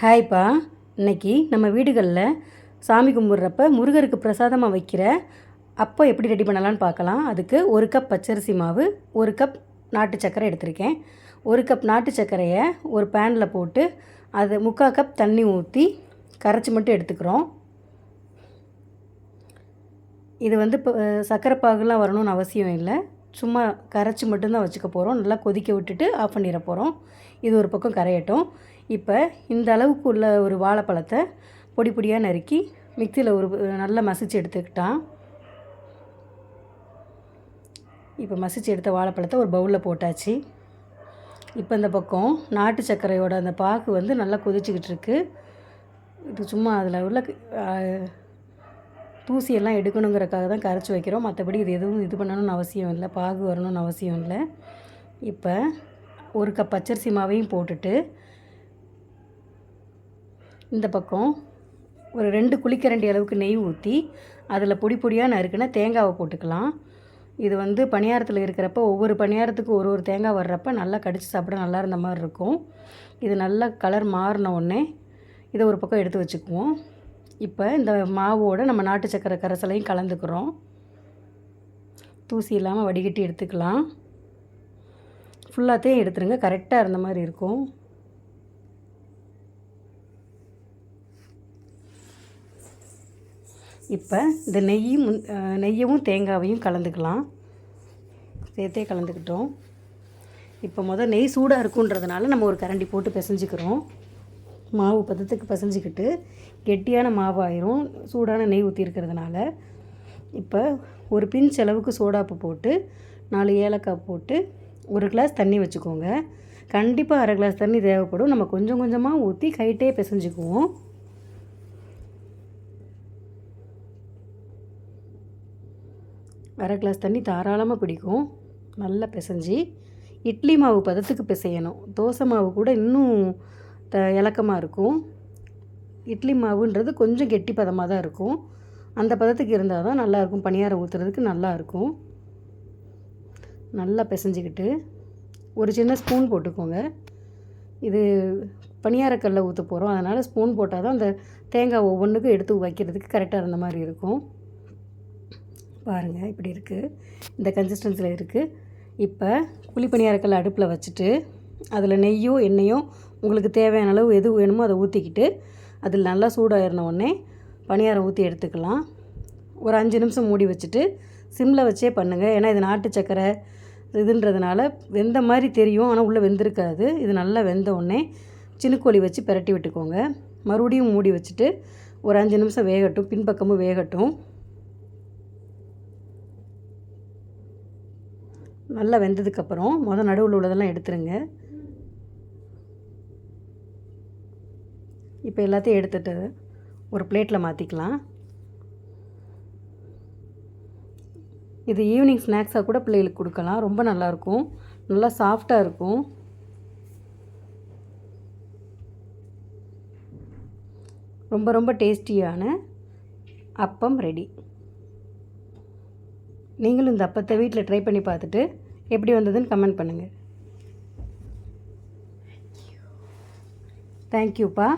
ஹாய்ப்பா. இன்னைக்கு நம்ம வீடுகளில் சாமி கும்பிட்றப்ப முருகருக்கு பிரசாதமாக வைக்கிற அப்போ எப்படி ரெடி பண்ணலான்னு பார்க்கலாம். அதுக்கு ஒரு கப் பச்சரிசி மாவு ஒரு கப் நாட்டு சர்க்கரை எடுத்திருக்கேன். ஒரு கப் நாட்டு சர்க்கரையை ஒரு பேனில் போட்டு அது முக்கால் கப் தண்ணி ஊற்றி கரைச்சி மட்டும் எடுத்துக்கிறோம். இது வந்து இப்போ சர்க்கரை பாகுலாம் வரணும்னு அவசியம் இல்லை. சும்மா கரைச்சி மட்டும்தான் வச்சுக்க போகிறோம் நல்லா கொதிக்க விட்டுட்டு ஆஃப் பண்ணிட போகிறோம் இது ஒரு பக்கம் கரையட்டும். இப்போ இந்த அளவுக்கு உள்ள ஒரு வாழைப்பழத்தை பொடி பொடியாக நறுக்கி மிக்சியில் ஒரு நல்லா மசிச்சு எடுத்துக்கிட்டான். இப்போ மசிச்சு எடுத்த வாழைப்பழத்தை ஒரு பவுலில் போட்டாச்சு. இப்போ இந்த பக்கம் நாட்டு சர்க்கரையோட அந்த பாக்கு வந்து நல்லா கொதிச்சுக்கிட்டு இருக்கு. இது சும்மா அதில் உள்ள தூசியெல்லாம் எடுக்கணுங்கிறக்காக தான் கரைச்சி வைக்கிறோம். மற்றபடி இது எதுவும் இது பண்ணணும்னு அவசியம் இல்லை. பாகு வரணும்னு அவசியம் இல்லை. இப்போ ஒரு கப் பச்சரிசி மாவையும் போட்டுட்டு இந்த பக்கம் ஒரு ரெண்டு குளிக்கரண்டி அளவுக்கு நெய் ஊற்றி அதில் பொடி பொடியாக நறுக்குன்னா தேங்காவை போட்டுக்கலாம். இது வந்து பணியாரத்தில் இருக்கிறப்ப ஒவ்வொரு பணியாரத்துக்கு ஒரு ஒரு தேங்காய் வர்றப்ப நல்லா கடிச்சு சாப்பிட நல்லா இருந்த மாதிரி இருக்கும். இது நல்லா கலர் மாறின உடனே இதை ஒரு பக்கம் எடுத்து வச்சுக்குவோம். இப்போ இந்த மாவோட நம்ம நாட்டு சக்கரை கரைசலையும் கலந்துக்கிறோம். தூசி இல்லாமல் வடிகட்டி எடுத்துக்கலாம். ஃபுல்லாத்தையும் எடுத்துருங்க. கரெக்டாக இருந்த மாதிரி இருக்கும். இப்போ இந்த நெய்யும் நெய்யவும் தேங்காவையும் கலந்துக்கலாம். சேர்த்தே கலந்துக்கிட்டோம். இப்போ முதல் நெய் சூடாக இருக்குன்றதுனால நம்ம ஒரு கரண்டி போட்டு பிசைஞ்சிக்கிறோம். மாவு பதத்துக்கு பிசைஞ்சிக்கிட்டு கெட்டியான மாவாயிரும் சூடான நெய் ஊற்றிருக்கிறதுனால இப்போ ஒரு பிஞ்ச் அளவுக்கு சோடாப்பு போட்டு நாலு ஏலக்காய் போட்டு ஒரு கிளாஸ் தண்ணி வச்சுக்கோங்க. கண்டிப்பாக அரை கிளாஸ் தண்ணி தேவைப்படும். நம்ம கொஞ்சம் கொஞ்சமாக ஊற்றி கைட்டே பிசைஞ்சுக்குவோம். அரை கிளாஸ் தண்ணி தாராளமாக பிடிக்கும். நல்லா பிசைஞ்சு இட்லி மாவு பதத்துக்கு பிசையணும். தோசை மாவு கூட இன்னும் இலக்கமாக இருக்கும். இட்லி மாவுன்றது கொஞ்சம் கெட்டி பதமாக தான் இருக்கும். அந்த பதத்துக்கு இருந்தால் தான் நல்லாயிருக்கும் பணியாரம் ஊற்றுறதுக்கு நல்லாயிருக்கும் நல்லா பிசைஞ்சிக்கிட்டு ஒரு சின்ன ஸ்பூன் போட்டுக்கோங்க. இது பணியாரக்கல்ல ஊற்ற போகிறோம் அதனால் ஸ்பூன் போட்டால் தான் அந்த தேங்காய் ஒவ்வொன்றுக்கும் எடுத்து வைக்கிறதுக்கு கரெக்டாக இருந்த மாதிரி இருக்கும். பாருங்கள் இப்படி இருக்குது இந்த கன்சிஸ்டன்சியில் இருக்குது இப்போ குழிப்பணியாரக்கல் அடுப்பில் வச்சுட்டு அதில் நெய்யோ எண்ணெயோ உங்களுக்கு தேவையான அளவு எது வேணுமோ அதை ஊற்றிக்கிட்டு அதில் நல்லா சூடாகிருந்த உடனே பணியாரம் ஊற்றி எடுத்துக்கலாம். ஒரு அஞ்சு நிமிஷம் மூடி வச்சுட்டு சிம்மில் வச்சே பண்ணுங்கள் ஏன்னா இது நாட்டு சக்கரை இதுன்றதுனால வெந்த மாதிரி தெரியும் ஆனால் உள்ளே வெந்திருக்காது. இது நல்லா வெந்த உடனே சின்னுக்கோழி வச்சு பிரட்டி விட்டுக்கோங்க. மறுபடியும் மூடி வச்சுட்டு ஒரு அஞ்சு நிமிஷம் வேகட்டும் பின்பக்கமும் வேகட்டும். நல்லா வெந்ததுக்கப்புறம் மொதல் நடுவில் உள்ளதெல்லாம் எடுத்துருங்க. இப்போ எல்லாத்தையும் எடுத்துகிட்டு ஒரு பிளேட்டில் மாற்றிக்கலாம் இது ஈவினிங் ஸ்நாக்ஸாக கூட பிள்ளைகளுக்கு கொடுக்கலாம். ரொம்ப நல்லாயிருக்கும். நல்லா சாஃப்டாக இருக்கும். ரொம்ப ரொம்ப டேஸ்டியான அப்பம் ரெடி. நீங்களும் இந்த அப்பத்தை வீட்டில் ட்ரை பண்ணி பார்த்துட்டு எப்படி வந்ததுன்னு கமெண்ட் பண்ணுங்கள் தேங்க்யூப்பா